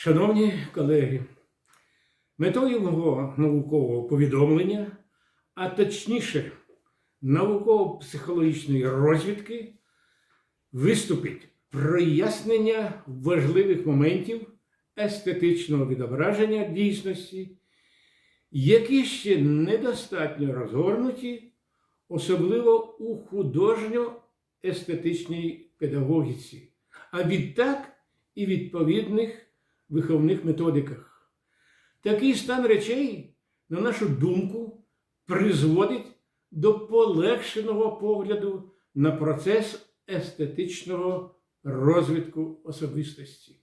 Шановні колеги, метою мого наукового повідомлення, а точніше науково-психологічної розвідки, виступить прояснення важливих моментів естетичного відображення дійсності, які ще недостатньо розгорнуті, особливо у художньо-естетичній педагогіці, а відтак і відповідних виховних методиках. Такий стан речей, на нашу думку, призводить до полегшеного погляду на процес естетичного розвитку особистості.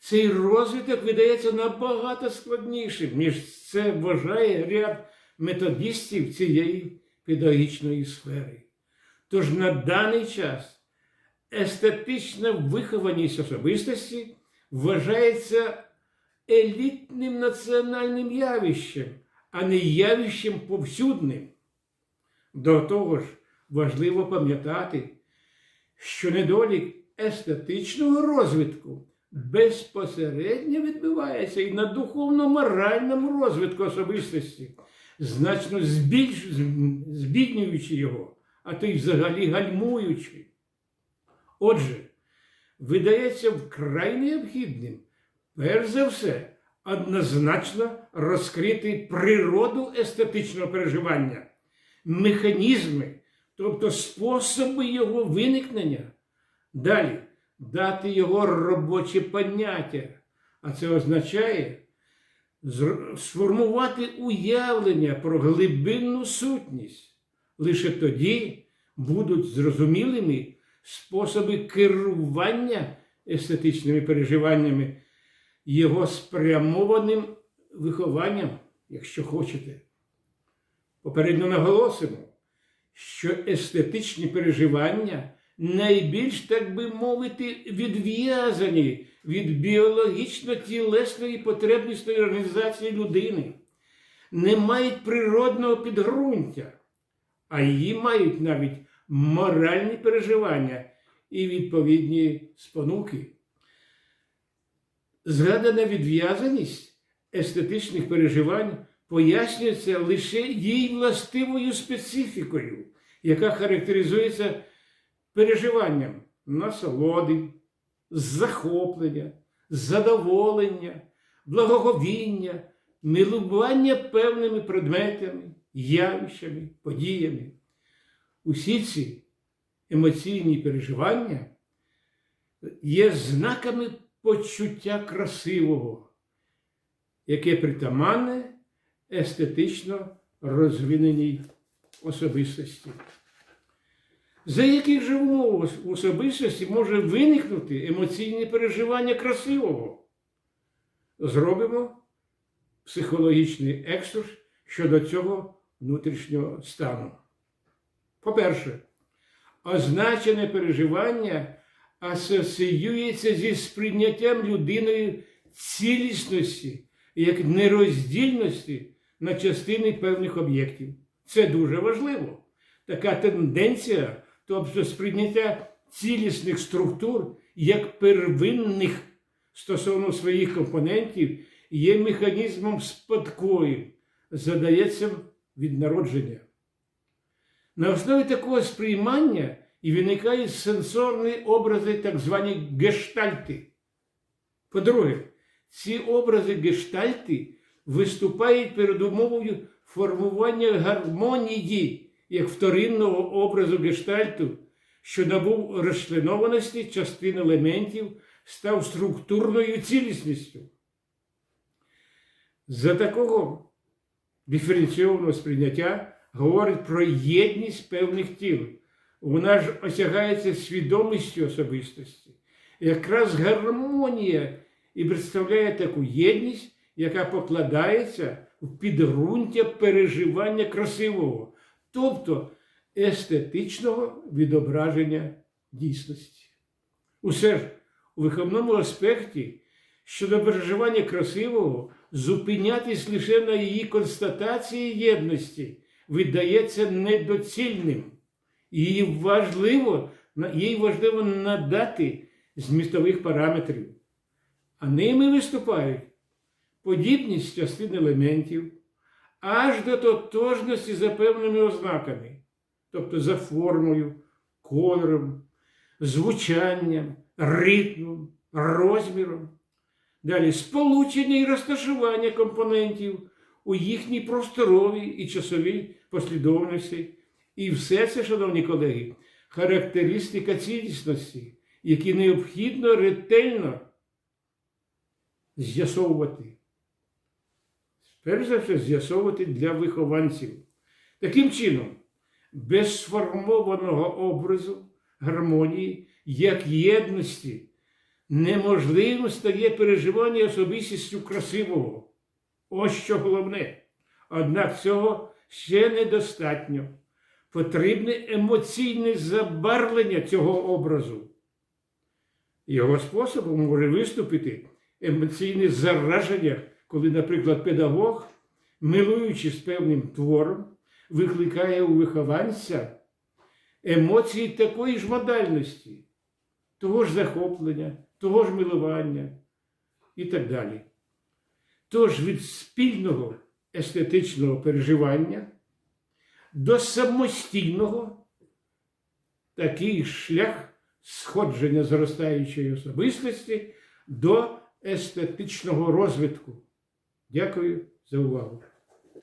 Цей розвиток видається набагато складнішим, ніж це вважає ряд методистів цієї педагогічної сфери. Тож на даний час естетична вихованість особистості вважається елітним національним явищем, а не явищем повсюдним. До того ж, важливо пам'ятати, що недолік естетичного розвитку безпосередньо відбувається і на духовно-моральному розвитку особистості, значно збільш... збіднюючи його, а то й взагалі гальмуючи. Отже, видається вкрай необхідним, перш за все, однозначно розкрити природу естетичного переживання, механізми, тобто способи його виникнення. Далі дати його робоче поняття, а це означає сформувати уявлення про глибинну сутність. Лише тоді будуть зрозумілими способи керування естетичними переживаннями, його спрямованим вихованням, якщо хочете. Попередньо наголосимо, що естетичні переживання найбільш, так би мовити, відв'язані від біологічно-тілесної потребності організації людини, не мають природного підґрунтя, а її мають навіть моральні переживання і відповідні спонуки. Згадана відв'язаність естетичних переживань пояснюється лише їй властивою специфікою, яка характеризується переживанням насолоди, захоплення, задоволення, благоговіння, милування певними предметами, явищами, подіями. Усі ці емоційні переживання є знаками почуття красивого, яке притаманне естетично розвиненій особистості. За яких же умов в особистості може виникнути емоційне переживання красивого? Зробимо психологічний екскурс щодо цього внутрішнього стану. По-перше, означене переживання асоціюється зі сприйняттям людиною цілісності як нероздільності на частини певних об'єктів. Це дуже важливо. Така тенденція, тобто сприйняття цілісних структур як первинних стосовно своїх компонентів, є механізмом спадкою, задається від народження. На основі такого сприймання і виникають сенсорні образи, так звані гештальти. По-друге, ці образи гештальти виступають перед умовою формування гармонії як вторинного образу гештальту, що набув розчленованості частин елементів, став структурною цілісністю. За такого диференційованого сприйняття говорить про єдність певних тіл. Вона ж осягається свідомістю особистості. Якраз гармонія і представляє таку єдність, яка покладається в підґрунтя переживання красивого, тобто естетичного відображення дійсності. Усе ж у виховному аспекті щодо переживання красивого зупинятись лише на її констатації єдності видається недоцільним. Їй важливо, їй важливо надати змістових параметрів. а ними виступають подібність частин елементів аж до тотожності за певними ознаками, тобто за формою, кольором, звучанням, ритмом, розміром. Далі сполучення і розташування компонентів у їхній просторовій і часовій послідовності. І все це, шановні колеги, характеристика цілісності, які необхідно ретельно з'ясовувати. Перш за все, з'ясовувати для вихованців. Таким чином, без сформованого образу гармонії, як єдності, неможливим стає переживання особистістю красивого. Ось що головне. Однак цього ще недостатньо. Потрібне емоційне забарвлення цього образу. Його способом може виступити емоційне зараження, коли, наприклад, педагог, милуючись певним твором, викликає у вихованця емоції такої ж модальності, того ж захоплення, того ж милування і так далі. Тож від спільного естетичного переживання до самостійного такий шлях сходження зростаючої особистості до естетичного розвитку. Дякую за увагу.